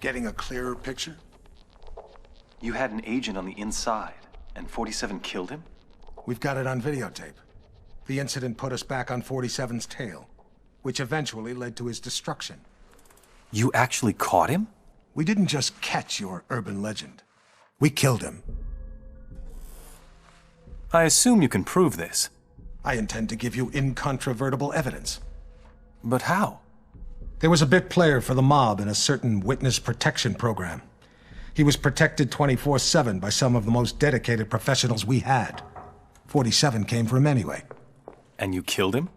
Getting a clearer picture? You had an agent on the inside, and 47 killed him? We've got it on videotape. The incident put us back on 47's tail, which eventually led to his destruction. You actually caught him? We didn't just catch your urban legend. We killed him. I assume you can prove this. I intend to give you incontrovertible evidence. But how? There was a bit player for the mob in a certain witness protection program. He was protected 24 7 by some of the most dedicated professionals we had. 47 came for him anyway. And you killed him?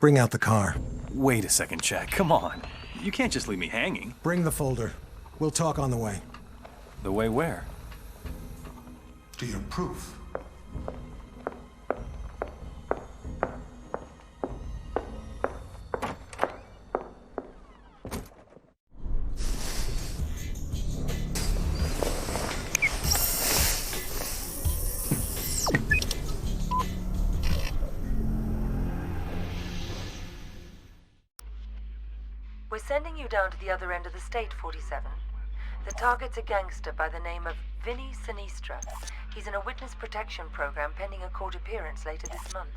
Bring out the car. Wait a second, Jack. Come on. You can't just leave me hanging. Bring the folder. We'll talk on the way. The way where? To your proof. You down to the other end of the state, 47. The target's a gangster by the name of Vinny Sinistra. He's in a witness protection program pending a court appearance later this month.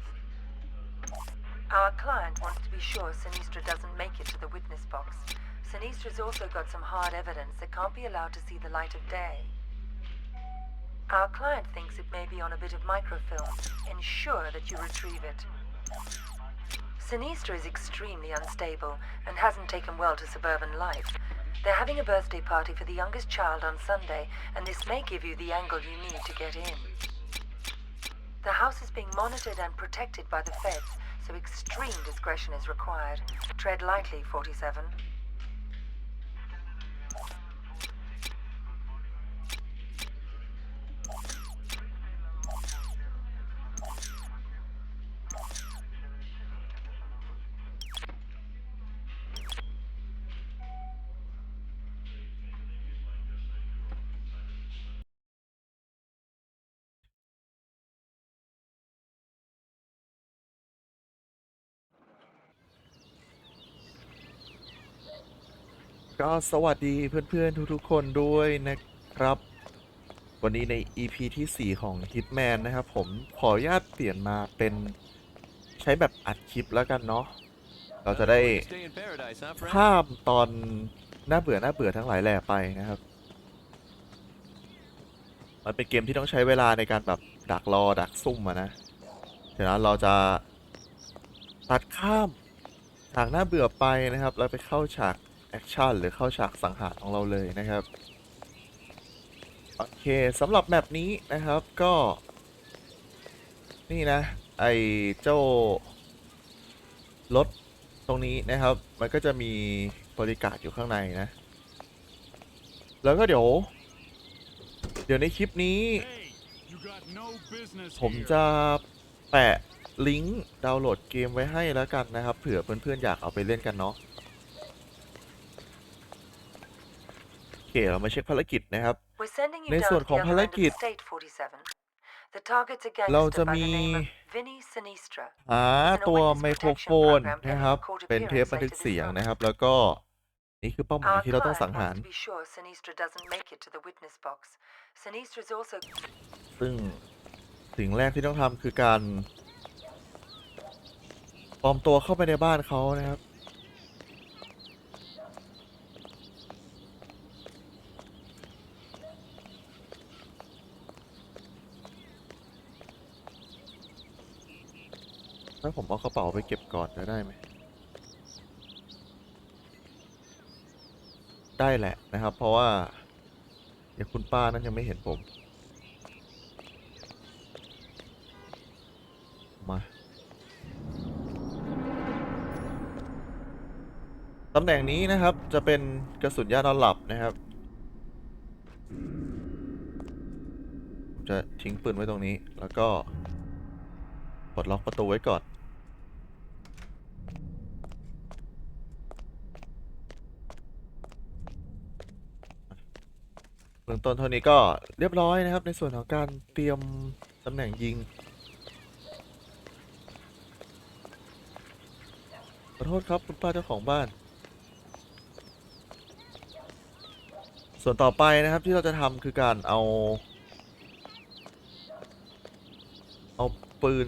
Our client wants to be sure Sinistra doesn't make it to the witness box. Sinistra's also got some hard evidence that can't be allowed to see the light of day. Our client thinks it may be on a bit of microfilm. Ensure that you retrieve it. Sinistra is extremely unstable and hasn't taken well to suburban life. They're having a birthday party for the youngest child on Sunday, and this may give you the angle you need to get in. The house is being monitored and protected by the feds, so extreme discretion is required. Tread lightly, 47. ก็สวัสดีเพื่อน ๆ ทุก ๆ คนด้วยนะครับ วันนี้ใน EP ที่ 4 ของ Hitman นะครับ ผมขออนุญาตเปลี่ยนมาเป็นใช้แบบอัดคลิปแล้วกันเนาะเราจะได้ข้ามตอนน่าเบื่อน่าเบื่อทั้งหลายแหล่ไปนะครับ มันเป็นเกมที่ต้องใช้เวลาในการแบบดักรอดักซุ่มอะนะฉะนั้นเราจะตัดข้ามฉากน่าเบื่อไปนะครับ แล้วไปเข้าฉาก แอคชั่นหรือเข้าฉากสังหารของเราเลยนะครับ โอเคสำหรับแมปนี้นะครับก็ นี่นะ ไอเจ้ารถตรงนี้นะครับ มันก็จะมีบริการอยู่ข้างในนะ แล้วก็เดี๋ยว เดี๋ยวในคลิปนี้ ผมจะแปะลิงก์ดาวน์โหลดเกมไว้ให้แล้วกันนะครับ เผื่อเพื่อนๆอยากเอาไปเล่นกันเนาะ โอ เค เรามาเช็คภารกิจนะครับ We're sending you ใน down ส่วน to ของ the ภาร other end of กิจ the state, 47. The target's a เรา gangster จะ by มี the name of Vinny Sinistra. หาตัวไมโครโฟนนะครับ เป็นเทปบันทึกเสียงนะครับ แล้วก็นี่คือเป้าหมาย Our ที่เราต้อง client สังหาร wants to be sure Sinistra doesn't make it to the witness box. Sinistra's also ซึ่งสิ่งแรกที่ต้องทำคือการปลอมตัวเข้าไปในบ้านเขานะครับ ถ้าผมเอากระเป๋าไปเก็บก่อนจะได้ไหม ได้แหละนะครับ เพราะว่าเดี๋ยวคุณป้านั้นยังไม่เห็นผม มาตำแหน่งนี้นะครับจะเป็นกระสุนยานอนหลับนะครับผมจะทิ้งปืนไว้ตรงนี้ แล้วก็ปลดล็อกประตูไว้ก่อน เบื้อง ต้นเท่านี้ก็เรียบร้อยนะครับ ในส่วนของการเตรียมตำแหน่งยิงขอโทษครับคุณป้าเจ้าของบ้าน ส่วนต่อไปนะครับที่เราจะทำคือการเอา เอาปืน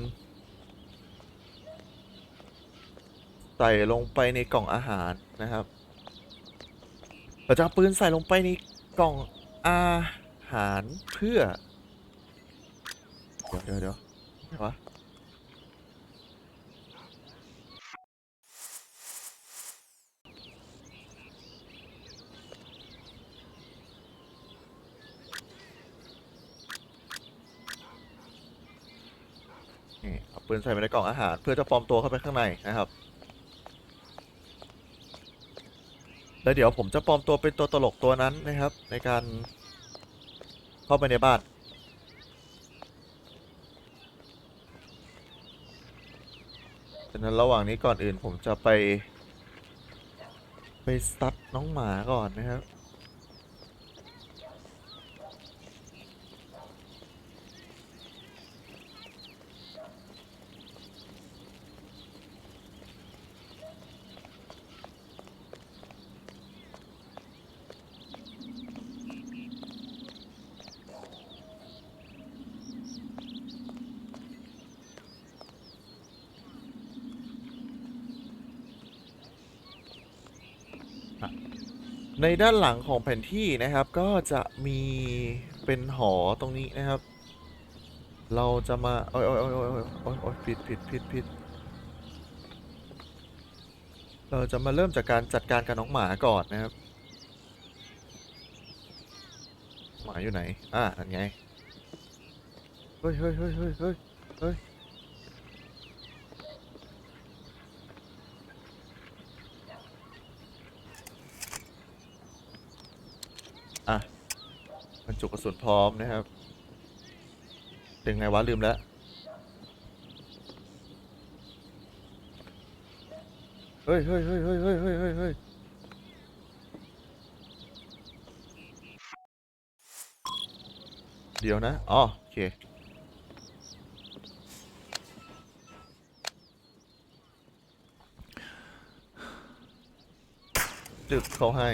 ใส่ลงไปในกล่องอาหารนะครับเราจะเอาปืนใส่ลงไปในกล่อง อาหารเพื่อ เดี๋ยวเดี๋ยวเดี๋ยวอะไรวะนี่เอาปืนใส่ไปในกล่องอาหาร เพื่อจะปลอมตัวเข้าไปข้างในนะครับ แล้วเดี๋ยวผมจะปลอมตัวเป็นตัวตลกตัวนั้นนะครับ ในการเข้าไปในบ้าน ฉะนั้นระหว่างนี้ก่อนอื่นผมจะไป ไปซัดน้องหมาก่อนนะครับ ในด้านหลังของแผนที่นะครับ ก็จะมีเป็นหอตรงนี้นะครับ เราจะมาโอ้ยโอ้ยโอ้ยโอ้ยโอ้ยโอ้ยผิดผิดผิดผิดเราจะมาเริ่มจากการจัดการกับน้องหมาก่อนนะครับ หมาอยู่ไหน อ่านั่นไง เฮ้ยเฮ้ยเฮ้ยเฮ้ยเฮ้ย บรรจุกระสุนพร้อมนะครับ เป็นไงวะลืมแล้ว เฮ้ยเฮ้ยเฮ้ยเฮ้ยเฮ้ยเฮ้ยเฮ้ยเดี๋ยวนะอ๋อโอเคดึกเขาให้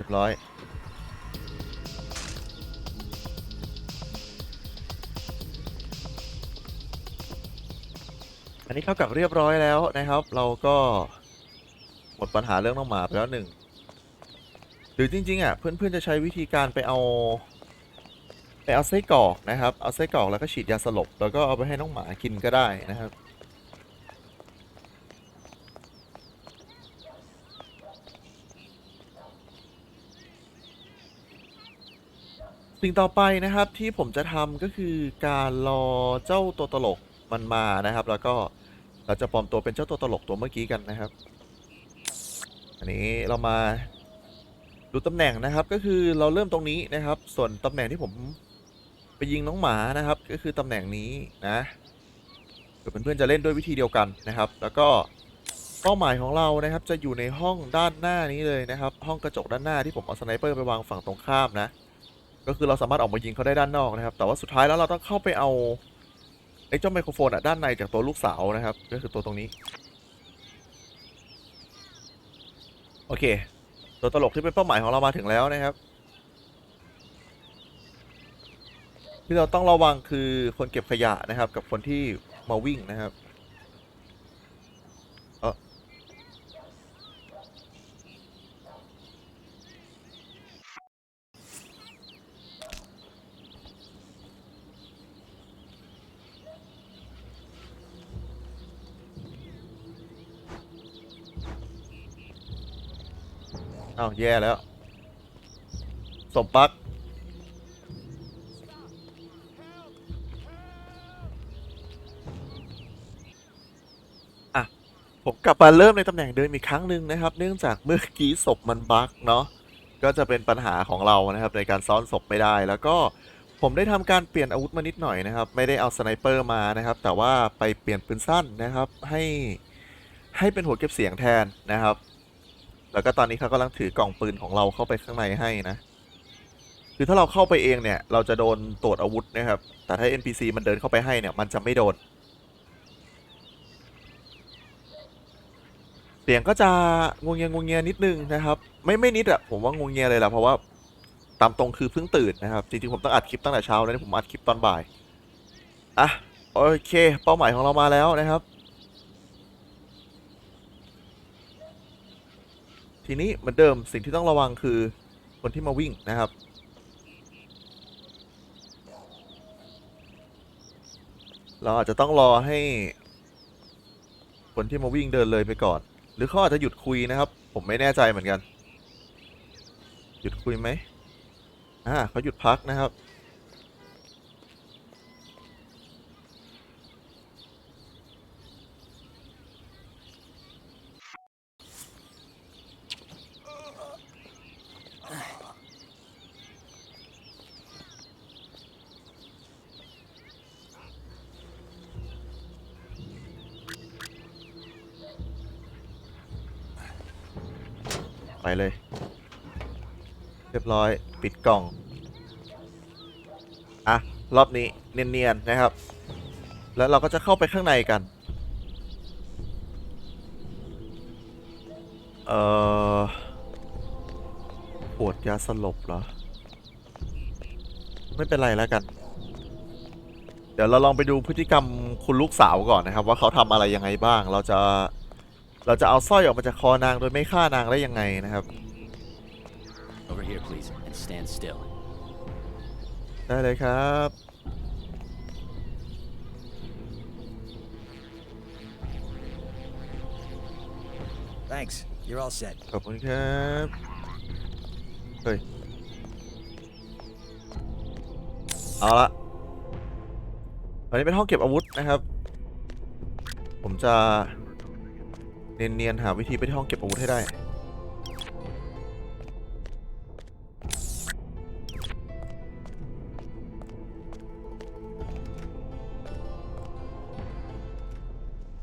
รียบร้อยอันนี้เข้ากับเรียบร้อยแล้วนะครับ เราก็หมดปัญหาเรื่องน้องหมาไปแล้วหนึ่งหรือจริงๆอะเพื่อนๆจะใช้วิธีการไปเอา ไปเอาไส้กรอกนะครับ เอาไส้กรอกแล้วก็ฉีดยาสลบ แล้วก็เอาไปให้น้องหมากินก็ได้นะครับ สิ่งต่อไปนะครับที่ผมจะทำก็คือการรอเจ้าตัวตลกมันมานะครับ แล้วก็เราจะปลอมตัวเป็นเจ้าตัวตลกตัวเมื่อกี้กันนะครับ อันนี้เรามาดูตำแหน่งนะครับ ก็คือเราเริ่มตรงนี้นะครับ ส่วนตำแหน่งที่ผมไปยิงน้องหมานะครับ ก็คือตำแหน่งนี้นะเพื่อนเพื่อนๆจะเล่นด้วยวิธีเดียวกันนะครับ แล้วก็เป้าหมายของเรานะครับ จะอยู่ในห้องด้านหน้านี้เลยนะครับ ห้องกระจกด้านหน้าที่ผมเอาสไนเปอร์ไปวางฝั่งตรงข้ามนะ ก็คือเราสามารถออกมายิงเขาได้ด้านนอกนะครับ แต่ว่าสุดท้ายแล้วเราต้องเข้าไปเอาไอ้เจ้าไมโครโฟนอะด้านในจากตัวลูกสาวนะครับ ก็คือตัวตรงนี้ โอเค ตัวตลกที่เป็นเป้าหมายของเรามาถึงแล้วนะครับ ที่เราต้องระวังคือคนเก็บขยะนะครับ กับคนที่มาวิ่งนะครับ อ้าวแย่แล้วสมปลักอะผมกลับมาเริ่มในตำแหน่งเดิมอีกครั้งหนึ่งนะครับ เนื่องจากเมื่อกี้ศพมันบั๊กเนาะก็จะเป็นปัญหาของเรานะครับในการซ้อนศพไม่ได้แล้วก็ผมได้ทำการเปลี่ยนอาวุธมานิดหน่อยนะครับ ไม่ได้เอาสไนเปอร์มานะครับ แต่ว่าไปเปลี่ยนปืนสั้นนะครับ ให้ให้เป็นหัวเก็บเสียงแทนนะครับ แล้วก็ตอนนี้เขากำลังถือกล่องปืนของเราเข้าไปข้างในให้นะ คือถ้าเราเข้าไปเองเนี่ย เราจะโดนตรวจอาวุธนะครับ แต่ถ้า NPC มันเดินเข้าไปให้เนี่ย มันจะไม่โดน เสียงก็จะงวงเงียงวงเงียนิดนึงนะครับ ไม่ไม่นิดอะผมว่างวงเงียเลยแหละเพราะว่าตามตรงคือเพิ่งตื่นนะครับ จริงๆผมต้องอัดคลิปตั้งแต่เช้าแล้วผมอัดคลิปตอนบ่าย อะ โอเค เป้าหมายของเรามาแล้วนะครับ ทีนี้เหมือนเดิมสิ่งที่ต้องระวังคือคนที่มาวิ่งนะครับ เราอาจจะต้องรอให้ คนที่มาวิ่งเดินเลยไปก่อน หรือเขาอาจจะหยุดคุยนะครับ ผมไม่แน่ใจเหมือนกัน หยุดคุยไหมอ่าเขาหยุดพักนะครับ ไปเลย เรียบร้อยปิดกล่อง อะ รอบนี้เนียนๆนะครับ แล้วเราก็จะเข้าไปข้างในกัน เอ่อปวดยาสลบเหรอ ไม่เป็นไรแล้วกัน เดี๋ยวเราลองไปดูพฤติกรรมคุณลูกสาวก่อนนะครับ ว่าเขาทำอะไรยังไงบ้าง เราจะ เราจะเอาสร้อยออกมาจากคอนางโดยไม่ฆ่านางได้ยังไงนะครับ Over here, please, and stand still. ได้เลยครับ Thanks. You're all set. ขอบคุณครับ เฮ้ย เอาละอันนี้เป็นห้องเก็บอาวุธนะครับ ผมจะ เนียนๆหาวิธีไปที่ห้องเก็บอาวุธให้ได้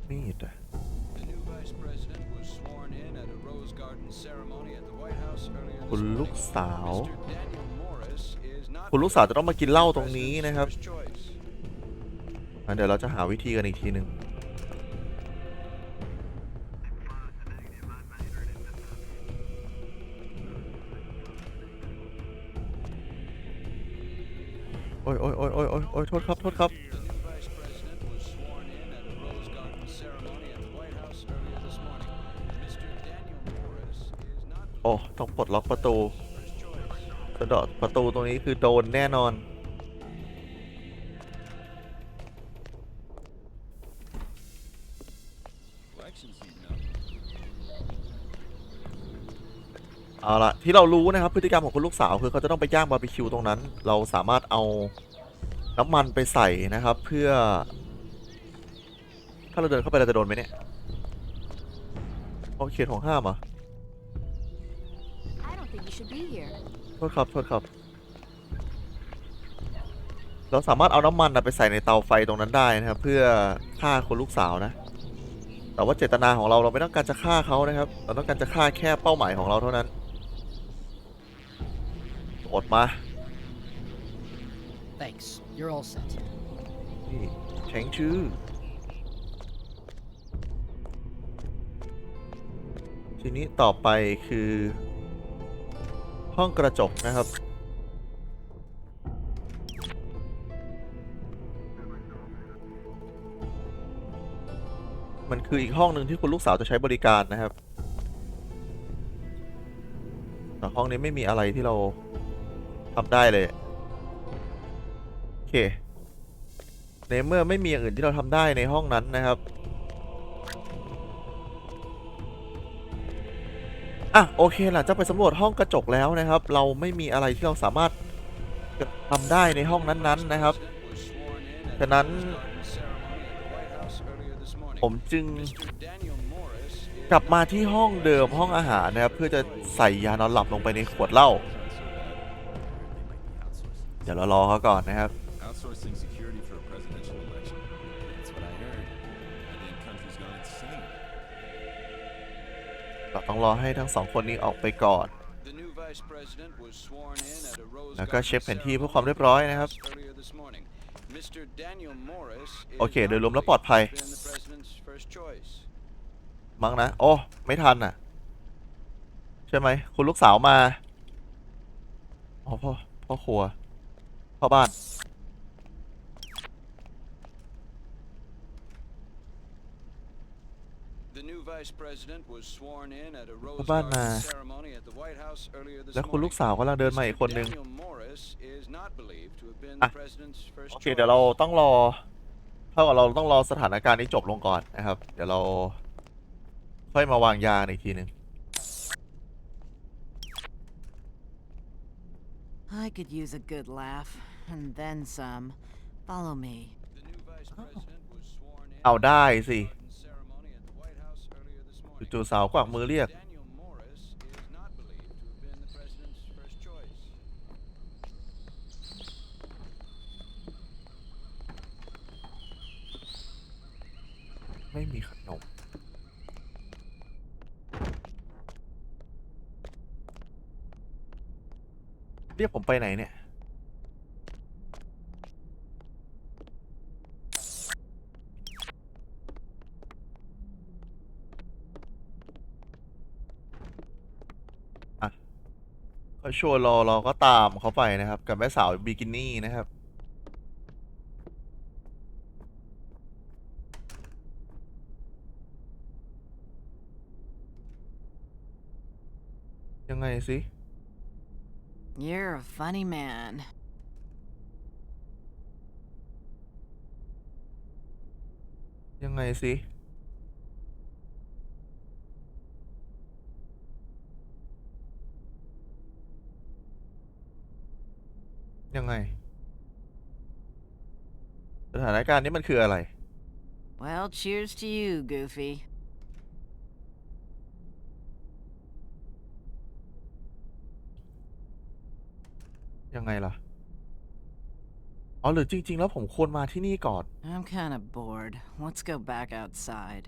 มีดอะ คุณลูกสาว คุณลูกสาวจะต้องมากินเหล้าตรงนี้นะครับ เดี๋ยวเราจะหาวิธีกันอีกทีหนึ่ง โอ้ยโอ้ยโอ้ยโอ้ยโอ้ยโทษครับโทษครับโอ้ต้องปลดล็อกประตูกระดอประตูตรงนี้คือโดนแน่นอน เอาละที่เรารู้นะครับพฤติกรรมของคุณลูกสาวคือเขาจะต้องไปย่างบาร์บีคิวตรงนั้น เราสามารถเอาน้ำมันไปใส่นะครับ เพื่อ ถ้าเราเดินเข้าไปเราจะโดนไหมเนี่ยโอเขตของห้ามเหรอะ I don't think you should be here. โทษครับโทษครับ เราสามารถเอาน้ำมันน่ะไปใส่ในเตาไฟตรงนั้นได้นะครับ เพื่อฆ่าคนลูกสาวนะ แต่ว่าเจตนาของเราเราไม่ต้องการจะฆ่าเขานะครับ เราต้องการจะฆ่าแค่เป้าหมายของเราเท่านั้น อดมา Thanks. You're all set. นี่แฉงชื่อ ทีนี้ต่อไปคือ ห้องกระจกนะครับ มันคืออีกห้องหนึ่งที่คุณลูกสาวจะใช้บริการนะครับแต่ห้องนี้ไม่มีอะไรที่เรา ทำได้เลย โอเค ในเมื่อไม่มีอย่างอื่นที่เราทำได้ในห้องนั้นนะครับอะโอเคหลังจากไปสำรวจห้องกระจกแล้วนะครับ เราไม่มีอะไรที่เราสามารถทำได้ในห้องนั้นๆนะครับฉะนั้น ผมจึงกลับมาที่ห้องเดิมห้องอาหารนะครับ เพื่อจะใส่ยานอนหลับลงไปในขวดเหล้า ดี๋ยวเรารอเขาก่อนนะครับ Outsourcing security for a presidential election. That's what I heard. And then country's gone insane. เราต้องรอให้ทั้งสองคนนี้ออกไปก่อน The new vice president was sworn in at a Rose แล้วก็ Garden เช็คแผนที่ ceremony เพื่อความเรียบร้อยนะครับ earlier this morning. Mr. Daniel Morris is โอเคโดยรวม not แล้วปลอดภัย been the president's first choice. มั้งนะ โอ้ ไม่ทันอะ ใช่ไหม คุณลูกสาวมา อ๋อพ่อพ่อครัว พ่อบ้าน The new vice president was sworn in at a Rose พ่อบ้านมา Garden ceremony at the White House earlier this แล้วคุณลูก morning. สาวกำลังเดินมาอีก Mr. คนนึง Daniel Morris is not believed to have been อะ the president's first โอเค choice. เดี๋ยวเราต้องรอเท่ากับเราต้องรอสถานการณ์นี้จบลงก่อนนะครับ เดี๋ยวเราค่อยมาวางยาอีกทีหนึ่ง I could use a good laugh, and then some. Follow me. เอาได้สิจู่ๆสาวกวักมือเรียก ไม่มีขนม เรียกผมไปไหนเนี่ย อะ เขาชวนเราเราก็ตามเขาไปนะครับ กับแม่สาวบิกินี่นะครับ ยังไงสิ You're a funny man. ยังไงสิ ยังไง สถานการณ์นี้มันคืออะไร Well, cheers to you, Goofy. ยังไงล่ะ อ๋อหรือจริง ๆ แล้วผมควรมาที่นี่ก่อน I'm kind of bored. Let's go back outside.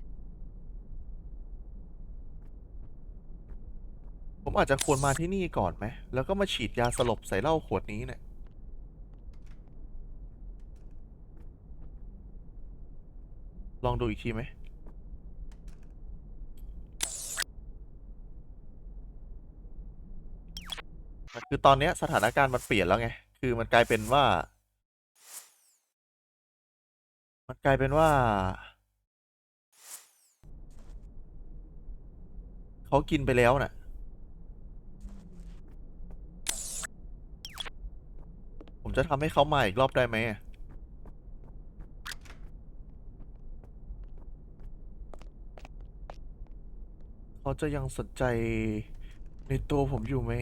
ผมอาจจะควรมาที่นี่ก่อนไหม แล้วก็มาฉีดยาสลบใส่เหล้าขวดนี้เนี่ย ลองดูอีกทีไหมคือตอนนี้สถานการณ์มันเปลี่ยนแล้วไง คือมันกลายเป็นว่า มันกลายเป็นว่า เขากินไปแล้วน่ะ ผมจะทำให้เขามาอีกรอบได้ไหม เขาจะยังสนใจในตัวผมอยู่ไหม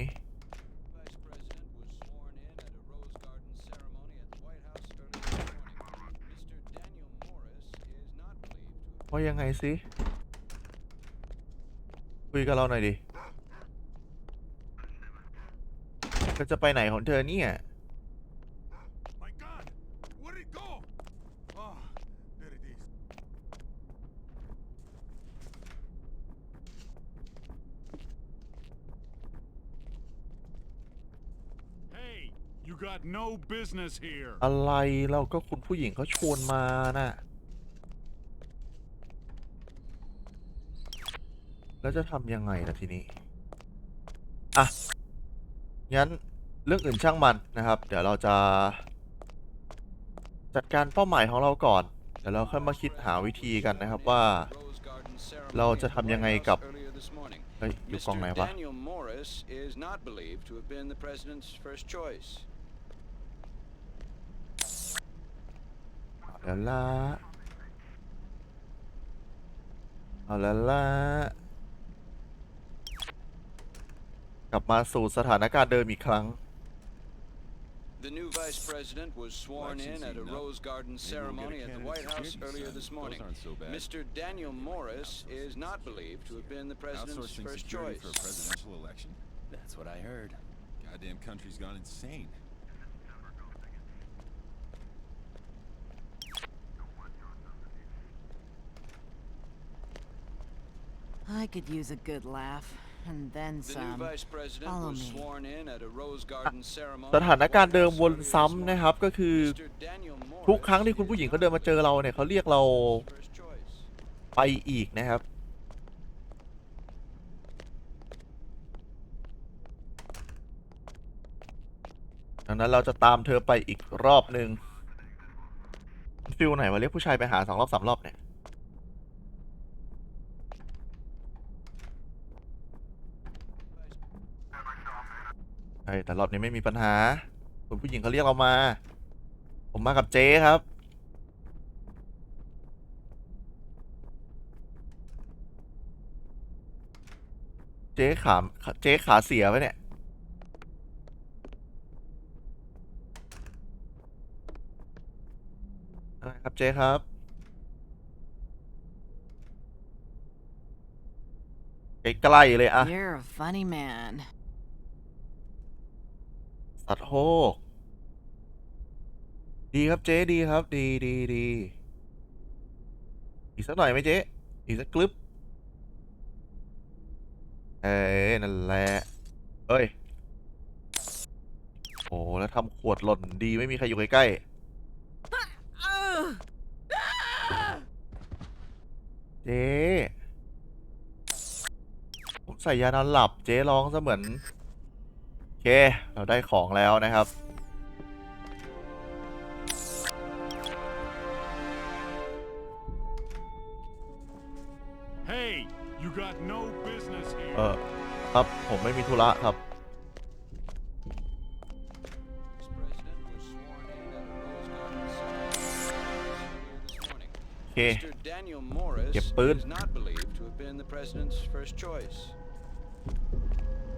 ว่ายังไงสิคุยกับเราหน่อยดิเธจะไปไหนของเธอเนี่ย got no business here. อะไรเราก็คุณผู้หญิงเขาชวนมาน่ะ แล้วจะทำยังไงล่ะทีนี้ อะ งั้นเรื่องอื่นช่างมันนะครับ เดี๋ยวเราจะ จัดการเป้าหมายของเราก่อน เดี๋ยวเราค่อยมาคิดหาวิธีกันนะครับว่า Rose Garden ceremony เรา at จะ the ทำยังไง White กับ House earlier this morning. เฮ้ยอยู่กองไหน Mr. วะ Daniel Morris is not believed to have been the president's first choice. เอา แล้วละเอาแล้วละกลับมาสู่สถานการณ์เดิมอีกครั้ง The new vice president was sworn in at a Licensing, no. Rose Garden Maybe we'll get a ceremony at the candidate White for House security earlier signs. this Those morning. aren't so bad. Mr. Daniel Morris is not believed to have been the president's Outsourcing first security choice. for a presidential election? That's what I heard. Goddamn country's gone insane. I could use a good laugh. And then some. Follow me. สถานการณ์เดิมวนซ้ำนะครับก็คือ ทุกครั้งที่คุณผู้หญิงเขาเดินมาเจอเราเนี่ยเขาเรียกเราไปอีกนะครับ ดังนั้นเราจะตามเธอไปอีกรอบหนึ่งฟิลไหนวะเรียกผู้ชายไปหาสองรอบสามรอบเนี่ย ใช่แต่รอบนี้ไม่มีปัญหาคุณผู้หญิงเขาเรียกเรามา ผมมากับเจ๊ครับ เจ๊ขาเจ๊ขาเสียไปเนี่ยอะไรครับเจ๊ครับใกล้ๆเลยอะ You're a funny man. สัตว์โฮกดีครับเจ๊ดีครับ ดีดีดีอีกสักหน่อยไหมเจ๊อีกสักกลึบเอ้นั่นแหละเอ้ยโอ้แล้วทำขวดหล่นดีไม่มีใครอยู่ใกล้ๆเจ๊ผมใส่ยานอนหลับเจ๊ร้องซะเหมือน เคเราได้ของแล้วนะครับ Hey, you got no business here. เออครับ ผมไม่มีธุระครับ This president was sworn in at a Rose Garden ceremony earlier this morning. โอเค Mr. Daniel Morris Get burned. is not believed to have been the president's first choice.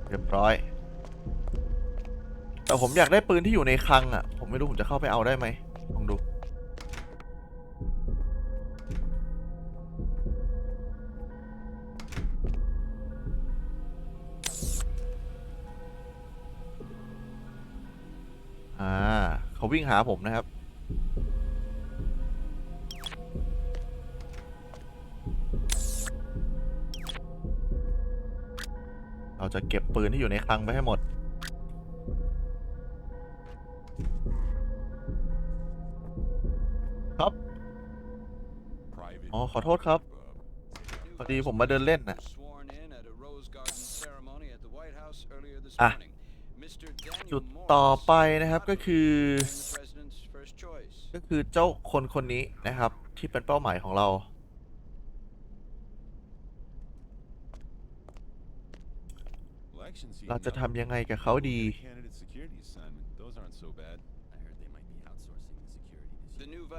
เรียบร้อย แต่ผมอยากได้ปืนที่อยู่ในคลังอะ ผมไม่รู้ผมจะเข้าไปเอาได้ไหมลองดู อ่า เขาวิ่งหาผมนะครับเราจะเก็บปืนที่อยู่ในคลังไปให้หมด อขอโทษครับ พอดีผมมาเดินเล่นนะอะ จุดต่อไปนะครับก็คือ ก็คือเจ้าคนคนนี้นะครับ ที่เป็นเป้าหมายของเราเราจะทำยังไงกับเขาดี Candidate security assignment. Those aren't so bad. I heard they might be outsourcing the security this The year. new vice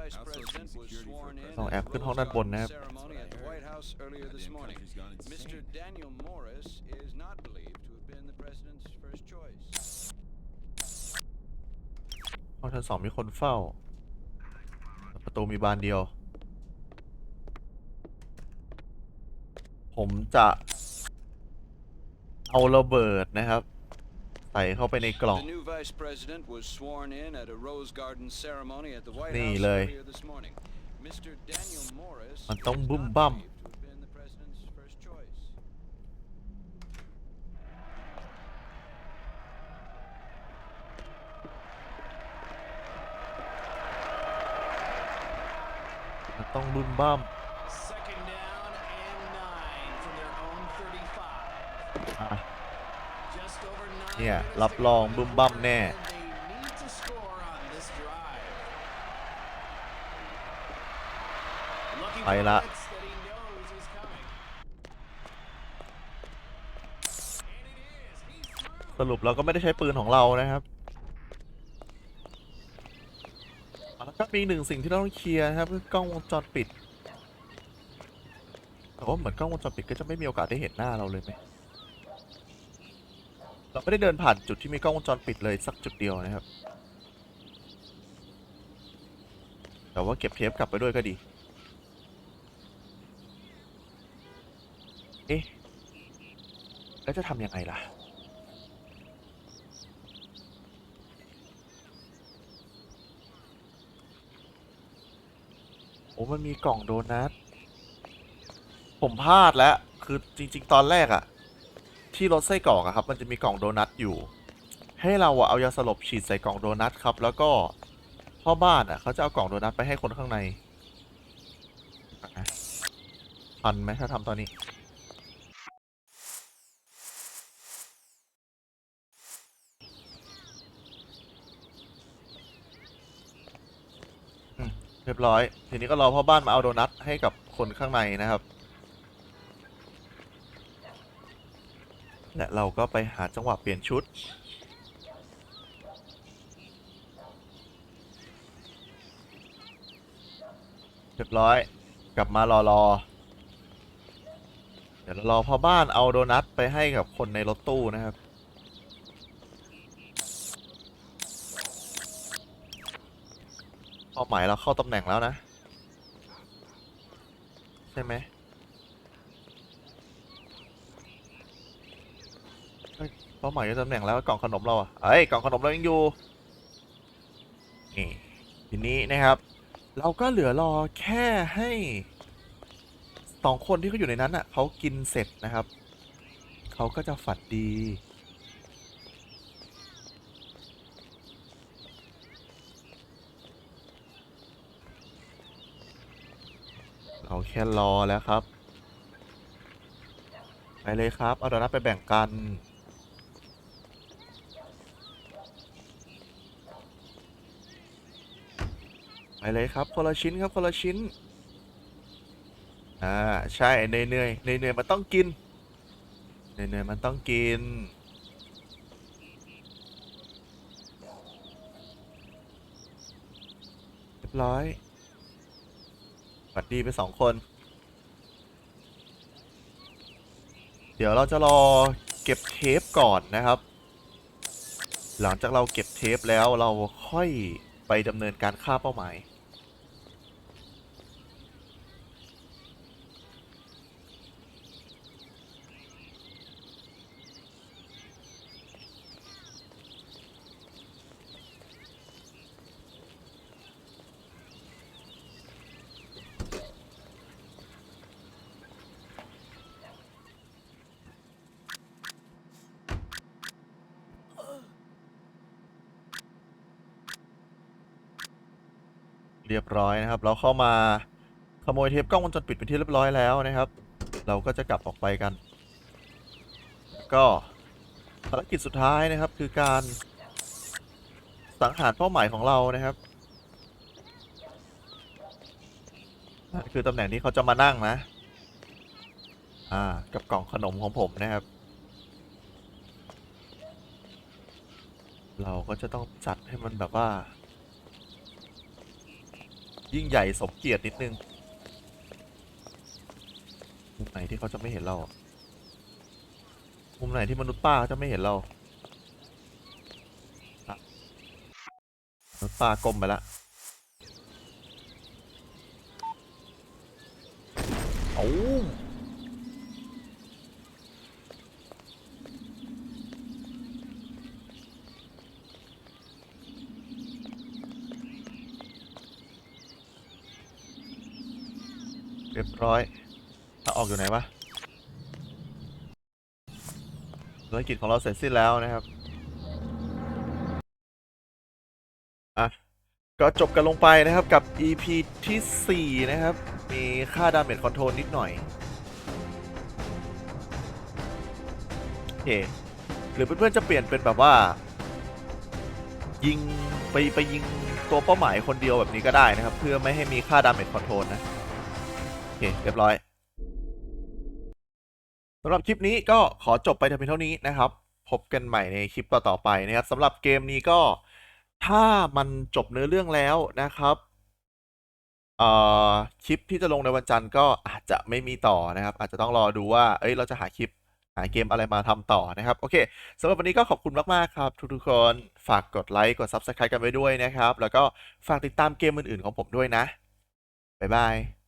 Outsourcing president was security for sworn in president. ต้อง at แอบ the ขึ้นห้อง Rose ด้านบน Garden นะครับ ceremony at the White House earlier this Goddamn morning. country's gone insane. Mr. Daniel Morris is not believed to have been the president's first choice. ห้องชั้นสองมีคนเฝ้า ประตูมีบานเดียว ผมจะเอาระเบิดนะครับ ใส่เข้าไปในกล่อง The new vice president was sworn in at a Rose Garden ceremony at the White นี่ House เลย earlier this morning. Mr. Daniel Morris มันต้อง is บึ้ม not บั้ม believed to have been the president's first choice. มันต้องบึ้มบ้าม เนี่ย รับรองบึ้มบ้ามแน่ ไปละสรุปเราก็ไม่ได้ใช้ปืนของเรานะครับแล้วก็มีหนึ่งสิ่งที่เราต้องเคลียร์ครับคือกล้องวงจรปิดแต่ว่าเหมือนกล้องวงจรปิดก็จะไม่มีโอกาสได้เห็นหน้าเราเลยไหม เราไม่ได้เดินผ่านจุดที่มีกล้องวงจรปิดเลยสักจุดเดียวนะครับ แต่ว่าเก็บเทปกลับไปด้วยก็ดี เอ๊ะ แล้วจะทำยังไงล่ะโอ้มันมีกล่องโดนัท ผมพลาดแล้ว คือจริง ๆ ตอนแรกอะ ที่รถไส้กรอกอะครับ มันจะมีกล่องโดนัทอยู่ ให้เราเอายาสลบฉีดใส่กล่องโดนัทครับ แล้วก็พ่อบ้านอะเขาจะเอากล่องโดนัทไปให้คนข้างในทันไหมถ้าทำตอนนี้เรียบร้อย ทีนี้ก็รอพ่อบ้านมาเอาโดนัทให้กับคนข้างในนะครับ และเราก็ไปหาจังหวะเปลี่ยนชุด เรียบร้อย กลับมารอรอ เดี๋ยวรารอพ่อบ้านเอาโดนัทไปให้กับคนในรถตู้นะครับเป้าหมายเราเข้าตำแหน่งแล้วนะ ใช่ไหม เป้าหมายอยู่ตำแหน่งแล้วกล่องขนมเราอะเอ้ยกล่องขนมเรายังอยู่นี่ทีนี้นะครับ เราก็เหลือรอแค่ให้สองคนที่เขาอยู่ในนั้นอะเขากินเสร็จนะครับเขาก็จะฝันดีเราแค่รอแล้วครับ ไปเลยครับ เอาโดนัทไปแบ่งกัน ไปเลยครับคนละชิ้นครับคนละชิ้น อ่าใช่เนยเนยเนยเนยมันต้องกินเนยเนยมันต้องกิน เรียบร้อยฝันดีไปสองคน เดี๋ยวเราจะรอเก็บเทปก่อนนะครับ หลังจากเราเก็บเทปแล้วเราค่อยไปดำเนินการฆ่าเป้าหมาย เร้อยนะครับ เราเข้ามาขโมยเทปกล้องวงจรปิดเป็นที่เรียบร้อยแล้วนะครับ เราก็จะกลับออกไปกัน ก็ภารกิจสุดท้ายนะครับคือการสังหารเป้าหมายของเรานะครับคือตำแหน่งที่เขาจะมานั่งนะ อ่า กับกล่องขนมของผมนะครับ เราก็จะต้องจัดให้มันแบบว่า ยิ่งใหญ่สมเกียรตินิดนึงมุมไหนที่เขาจะไม่เห็นเรา มุมไหนที่มนุษย์ป้าเขาจะไม่เห็นเรามนุษย์ป้าก้มไปละโอ้า ร้อยถ้าออกอยู่ไหนวะภารกิจของเราเสร็จสิ้นแล้วนะครับ อะ ก็จบกันลงไปนะครับกับ EP ที่ 4 นะครับ มีค่าดาเมจคอนโทรลนิดหน่อย โอเค หรือเพื่อนๆจะเปลี่ยนเป็นแบบว่า ยิงไปไปยิงตัวเป้าหมายคนเดียวแบบนี้ก็ได้นะครับ เพื่อไม่ให้มีค่าดาเมจคอนโทรลนะ เคเรียบร้อยสำหรับคลิปนี้ก็ขอจบไปเพียงเท่านี้นะครับ พบกันใหม่ในคลิปต่อๆไปนะครับสำหรับเกมนี้ก็ถ้ามันจบเนื้อเรื่องแล้วนะครับเอ่อคลิปที่จะลงในวันจันทร์ก็อาจจะไม่มีต่อนะครับ อาจจะต้องรอดูว่า เอ้ย เราจะหาคลิปหาเกมอะไรมาทำต่อนะครับ โอเคสำหรับวันนี้ก็ขอบคุณมาก ๆ ครับ ทุก ๆ คนฝากกดไลค์กด Subscribe กันไว้ด้วยนะครับ แล้วก็ฝากติดตามเกมอื่น ๆ ของผมด้วยนะ บ๊ายบาย